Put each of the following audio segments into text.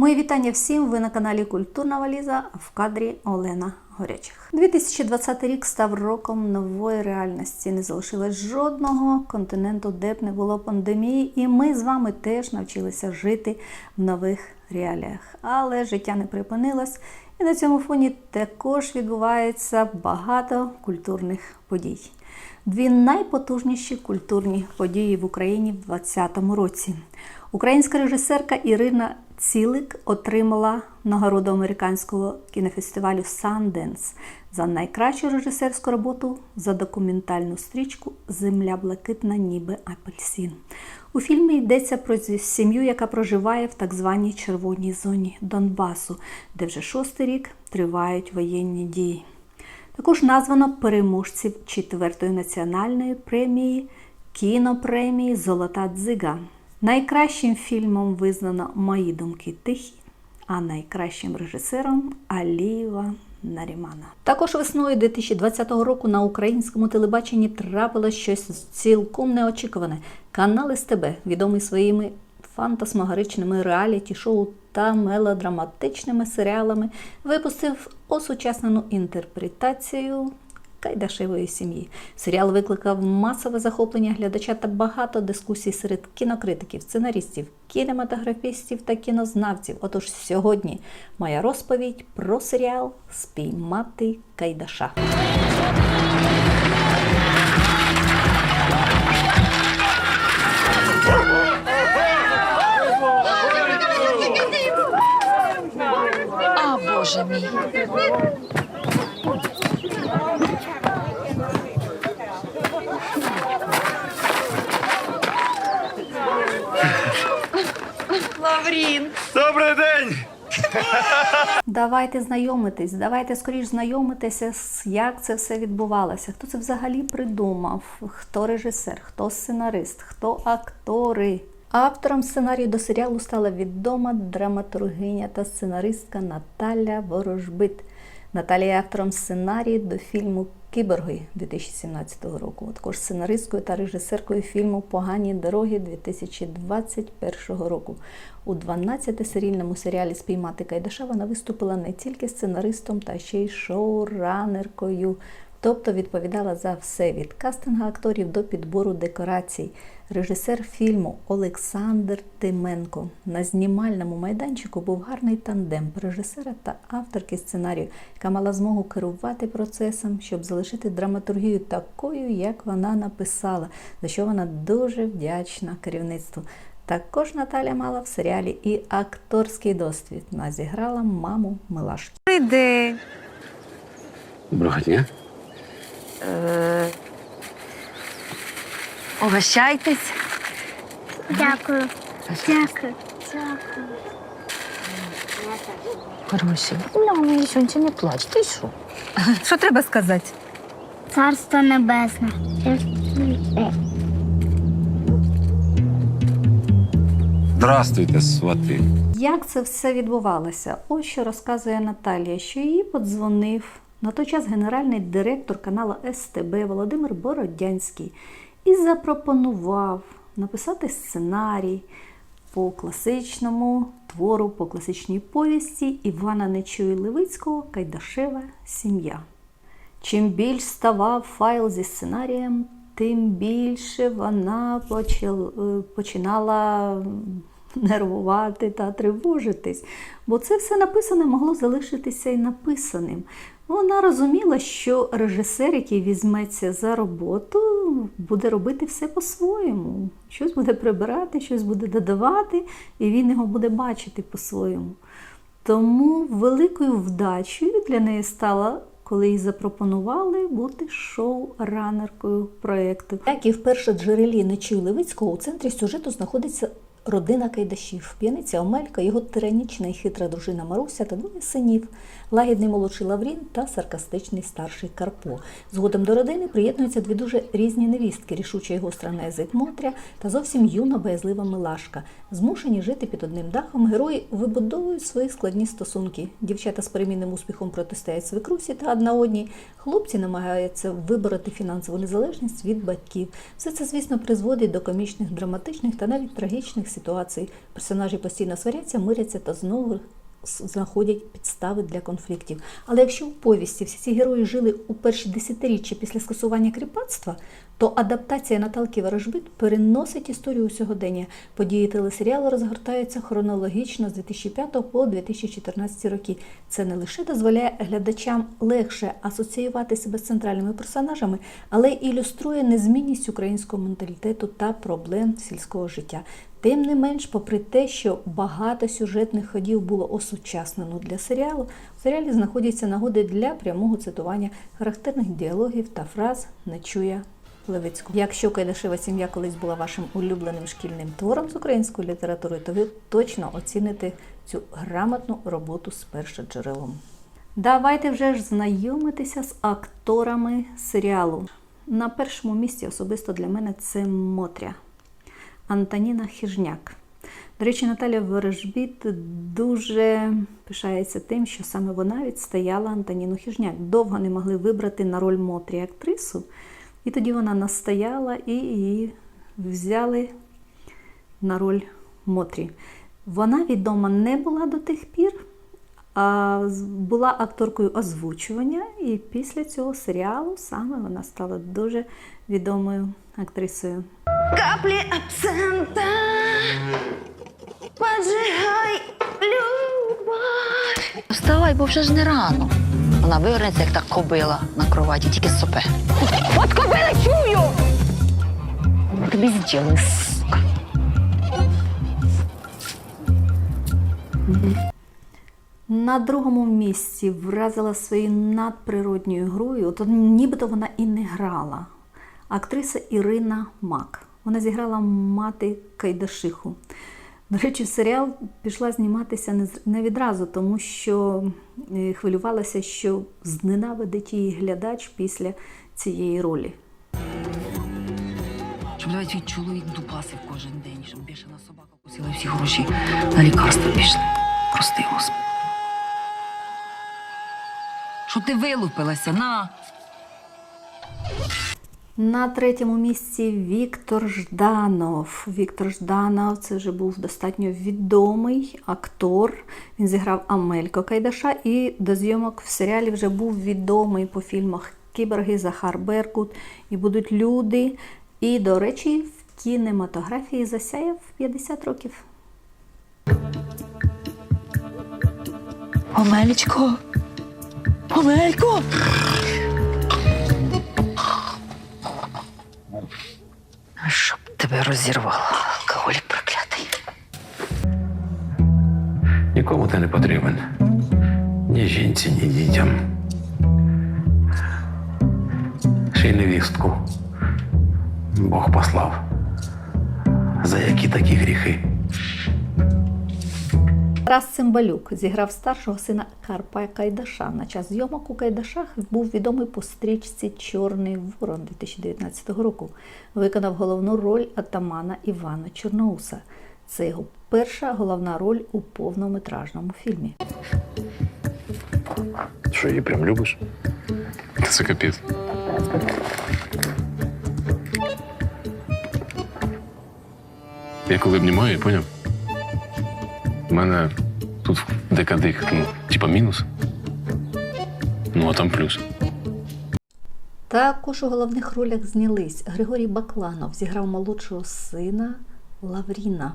Мої вітання всім. Ви на каналі Культурна Валіза в кадрі Олена Горячих. 2020 рік став роком нової реальності. Не залишилось жодного континенту, де б не було пандемії, і ми з вами теж навчилися жити в нових реаліях. Але життя не припинилось, і на цьому фоні також відбувається багато культурних подій. Дві найпотужніші культурні події в Україні в 2020 році. Українська режисерка Ірина Цілик отримала нагороду американського кінофестивалю Sundance за найкращу режисерську роботу за документальну стрічку Земля блакитна, ніби апельсин. У фільмі йдеться про сім'ю, яка проживає в так званій червоній зоні Донбасу, де вже шостий рік тривають воєнні дії. Також названо переможців четвертої національної премії кінопремії Золота дзига. Найкращим фільмом визнано Мої думки тихі, а найкращим режисером Алієва Нарімана. Також весною 2020 року на українському телебаченні трапилось щось цілком неочікуване. Канал СТБ, відомий своїми фантасмагоричними реаліті-шоу та мелодраматичними серіалами, випустив осучаснену інтерпретацію Кайдашевої сім'ї. Серіал викликав масове захоплення глядача та багато дискусій серед кінокритиків, сценаристів, кінематографістів та кінознавців. Отож, сьогодні моя розповідь про серіал Спіймати Кайдаша. Боже мій. Лаврін. Добрий день! Давайте знайомитись, давайте скоріш знайомитися, з як це все відбувалося. Хто це взагалі придумав? Хто режисер, хто сценарист, хто актори. Автором сценарію до серіалу стала відома драматургиня та сценаристка Наталя Ворожбит. Наталія є автором сценарію до фільму Кіборги 2017 року. Також сценаристкою та режисеркою фільму Погані дороги 2021 року. У 12-серійному серіалі Спіймати Кайдаша вона виступила не тільки сценаристом, та ще й шоуранеркою. Тобто відповідала за все від кастинга акторів до підбору декорацій. Режисер фільму Олександр Тименко. На знімальному майданчику був гарний тандем режисера та авторки сценарію, яка мала змогу керувати процесом, щоб залишити драматургію такою, як вона написала, за що вона дуже вдячна керівництву. Також Наталя мала в серіалі і акторський досвід. Вона зіграла маму Милашки. Доброго дня. Е, Угощайтесь. Дякую. Дякую. Дякую. Хороші. Ну, нічого не плач. Ти що? Що треба сказати? Царство небесне. Здравствуйте, свати. Як це все відбувалося? Ось що розказує Наталія, що їй подзвонив на той час генеральний директор каналу СТБ Володимир Бородянський і запропонував написати сценарій по класичному твору, по класичній повісті Івана Нечуї Левицького Кайдашева Сім'я. Чим більш ставав файл зі сценарієм, тим більше вона починала нервувати та тривожитись, бо це все написане могло залишитися і написаним. Вона розуміла, що режисер, який візьметься за роботу, буде робити все по-своєму. Щось буде прибирати, щось буде додавати, і він його буде бачити по-своєму. Тому великою вдачею для неї стала, коли їй запропонували бути шоу-ранеркою проєкту. Як і в першоджерелі Нечію Левицького, у центрі сюжету знаходиться родина Кайдашів, п'яниця Омелька, його тиранічна і хитра дружина Маруся та двоє синів, лагідний молодший Лаврін та саркастичний старший Карпо. Згодом до родини приєднуються дві дуже різні невістки, рішуча і гостра Незик Мотря та зовсім юна боязлива Милашка. Змушені жити під одним дахом, герої вибудовують свої складні стосунки. Дівчата з перемінним успіхом протистоять свекрусі та одна одній. Хлопці намагаються вибороти фінансову незалежність від батьків. Все це, звісно, призводить до комічних, драматичних та навіть трагічних ситуації. Персонажі постійно сваряться, миряться та знову знаходять підстави для конфліктів. Але якщо в повісті всі ці герої жили у перші десятиріччя після скасування кріпацтва, то адаптація Наталки Ворожбит переносить історію у сьогодення. Події телесеріалу розгортаються хронологічно з 2005 по 2014 роки. Це не лише дозволяє глядачам легше асоціювати себе з центральними персонажами, але й ілюструє незмінність українського менталітету та проблем сільського життя. Тим не менш, попри те, що багато сюжетних ходів було осучаснено для серіалу, в серіалі знаходяться нагоди для прямого цитування характерних діалогів та фраз не чує Левицьку. Якщо Кайдашева сім'я колись була вашим улюбленим шкільним твором з української літератури, то ви точно оціните цю грамотну роботу з першоджерелом. Давайте вже ж знайомитися з акторами серіалу. На першому місці особисто для мене це Мотря. Антоніна Хижняк. До речі, Наталя Ворожбіт дуже пишається тим, що саме вона відстояла Антоніну Хижняк. Довго не могли вибрати на роль Мотрі актрису, і тоді вона настояла і її взяли на роль Мотрі. Вона відома не була до тих пір, а була акторкою озвучування, і після цього серіалу саме вона стала дуже відомою актрисою. Каплі абсента. Поджигай, любов. Вставай, бо вже ж не рано. Вона вивернеться, як та кобила на кроваті, тільки сопе. От кобили чую! Тобі зробили, сука. На другому місці вразила своєю надприродньою грою, от нібито вона і не грала. Актриса Ірина Мак. Вона зіграла мати Кайдашиху. До речі, серіал пішла зніматися не відразу, тому що е, хвилювалася, що зненавидить її глядач після цієї ролі. Щоб навіть твій чоловік дупасив кожен день, щоб бішена собака кусила всі гроші на лікарства пішли. Прости, Господи. Щоб ти вилупилася, на. На третьому місці Віктор Жданов. Віктор Жданов це вже був достатньо відомий актор. Він зіграв Амелько Кайдаша і до зйомок в серіалі вже був відомий по фільмах Кіборги, Захар Беркут і будуть люди. І, до речі, в кінематографії засяяв 50 років. Омелечко. Омелько. Щоб тебе розірвало, алкоголік проклятий. Нікому ти не потрібен. Ні жінці, ні дітям. Ще й невістку. Бог послав. За які такі гріхи? Тарас Цимбалюк зіграв старшого сина Карпа Кайдаша. На час зйомок у Кайдашах був відомий по стрічці Чорний ворон 2019 року. Виконав головну роль атамана Івана Чорноуса. Це його перша головна роль у повнометражному фільмі. Що її прям любиш? Це капець. Я коли обнімаю, поняв? У мене тут декадик, ну, типа мінус. Ну, а там плюс. Також у головних ролях знялись Григорій Бакланов зіграв молодшого сина Лавріна.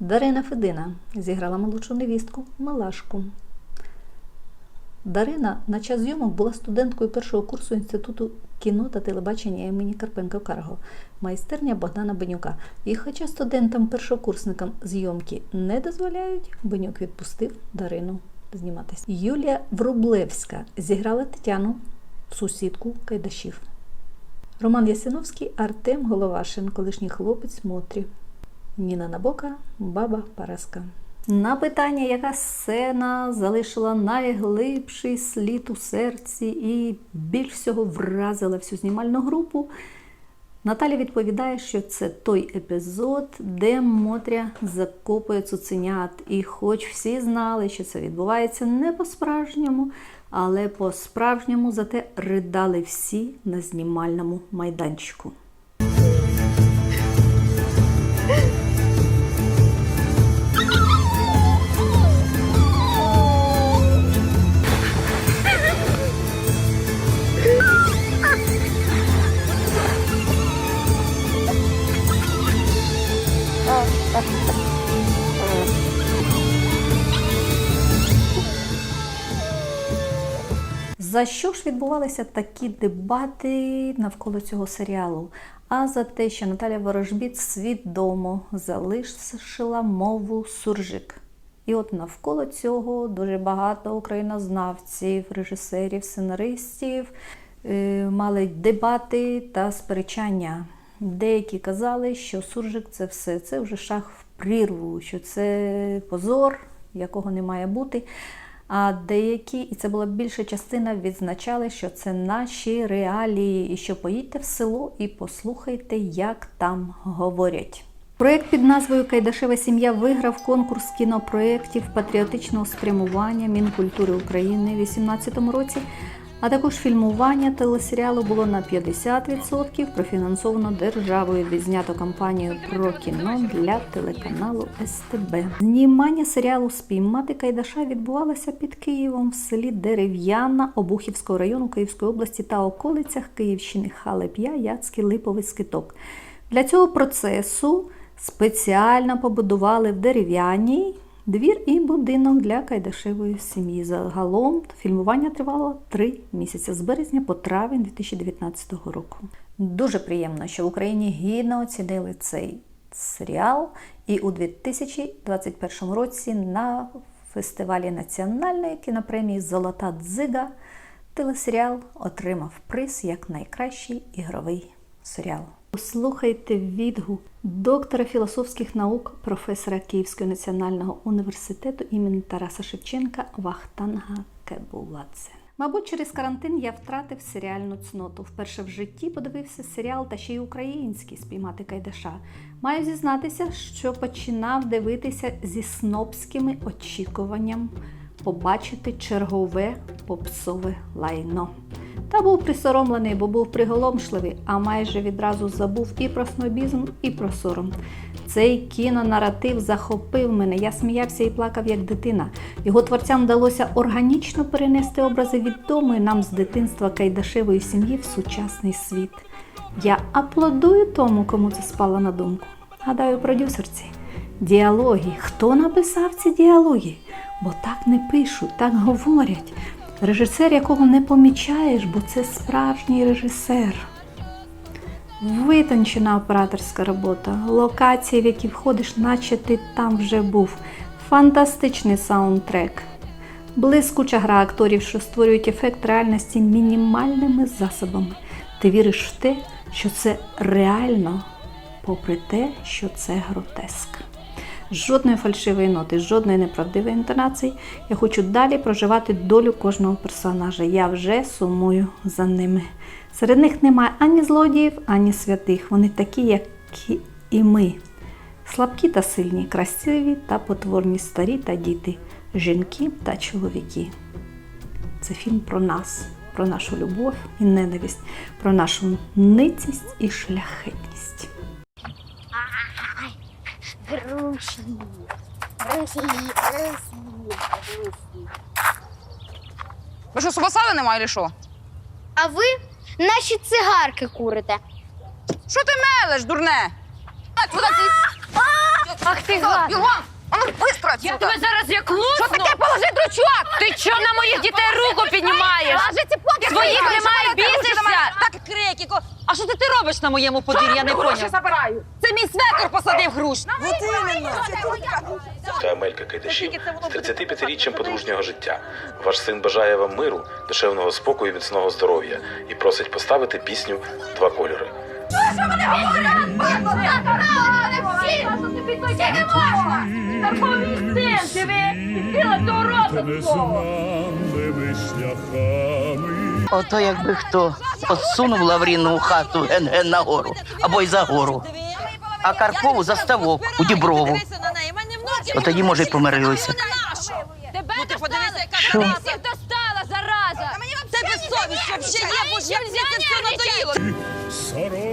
Дарина Федина зіграла молодшу невістку Малашку. Дарина на час зйомок була студенткою першого курсу Інституту кіно та телебачення імені Карпенка Карго, майстерня Богдана Бенюка. І хоча студентам-першокурсникам зйомки не дозволяють, Бенюк відпустив Дарину зніматися. Юлія Врублевська зіграла Тетяну, сусідку Кайдашів. Роман Ясиновський, Артем Головашин, колишній хлопець Мотрі. Ніна Набока, баба Параска. На питання, яка сцена залишила найглибший слід у серці і більш всього вразила всю знімальну групу, Наталя відповідає, що це той епізод, де Мотря закопує цуценят. І хоч всі знали, що це відбувається не по-справжньому, але по-справжньому зате ридали всі на знімальному майданчику. За що ж відбувалися такі дебати навколо цього серіалу? А за те, що Наталя Ворожбіт свідомо залишила мову суржик. І от навколо цього дуже багато українознавців, режисерів, сценаристів е, мали дебати та сперечання. Деякі казали, що суржик це все, це вже шах в прірву, що це позор, якого не має бути. А деякі, і це була більша частина, відзначали, що це наші реалії, і що поїдьте в село і послухайте, як там говорять. Проєкт під назвою Кайдашева сім'я виграв конкурс кінопроєктів патріотичного спрямування Мінкультури України в 2018 році, а також фільмування телесеріалу було на 50% профінансовано державою. Відзнято кампанію про кіно для телеканалу СТБ. Знімання серіалу Спіймати Кайдаша відбувалося під Києвом в селі Дерев'яна Обухівського району Київської області та околицях Київщини Халеп'я, Яцький, Липовий Скиток. Для цього процесу спеціально побудували в дерев'яній двір і будинок для Кайдашевої сім'ї. Загалом фільмування тривало три місяці з березня по травень 2019 року. Дуже приємно, що в Україні гідно оцінили цей серіал, і у 2021 році на фестивалі національної кінопремії Золота дзига телесеріал отримав приз як найкращий ігровий серіал. Послухайте відгук доктора філософських наук, професора Київського національного університету імені Тараса Шевченка Вахтанга Кебуладзе. Мабуть, через карантин я втратив серіальну цноту. Вперше в житті подивився серіал та ще й український спіймати Кайдаша. Маю зізнатися, що починав дивитися зі снобськими очікуванням побачити чергове попсове лайно. Та був присоромлений, бо був приголомшливий, а майже відразу забув і про снобізм, і про сором. Цей кінонаратив захопив мене. Я сміявся і плакав як дитина. Його творцям вдалося органічно перенести образи відомої нам з дитинства Кайдашевої сім'ї в сучасний світ. Я аплодую тому, кому це спало на думку. Гадаю, продюсерці. Діалоги. Хто написав ці діалоги? Бо так не пишуть, так говорять. Режисер, якого не помічаєш, бо це справжній режисер. Витончена операторська робота, локації, в які входиш, наче ти там вже був. Фантастичний саундтрек. Блискуча гра акторів, що створюють ефект реальності мінімальними засобами. Ти віриш в те, що це реально, попри те, що це гротеск. Жодної фальшивої ноти, жодної неправдивої інтонації. Я хочу далі проживати долю кожного персонажа. Я вже сумую за ними. Серед них немає ані злодіїв, ані святих. Вони такі, як і ми. Слабкі та сильні, красиві та потворні, старі та діти, жінки та чоловіки. Це фільм про нас, про нашу любов і ненависть, про нашу ницість і шляхетність. Груші. Груші. Груші. Ви що, субасави немає, чи що? А ви наші цигарки курите. Що ти мелеш, дурне? Ах ти гад! Бігом! А ну, быстро Я тебе зараз як лусну! Що таке? Положи дрючок! Ти чого на моїх дітей руку піднімаєш? Положи цепок! я Своїх немає, бісишся? Так крекіко. А що це ти робиш на моєму подвір'ї? Я не Гроші поняв. забираю! Це мій свекор посадив груш. Та Амелька Кайдашів з 35-річчям подружнього життя. Ваш син бажає вам миру, душевного спокою, і міцного здоров'я і просить поставити пісню Два кольори. Ото якби хто отсунув Лавріну у хату ген-ген на гору або й за гору, а Карпову за ставок у Діброву. То тоді, може, й помирилися. Тебе ну, подивися, яка Що? всіх достала, зараза! Це безсовість взагалі є, бо ж як це все надоїло. Сорок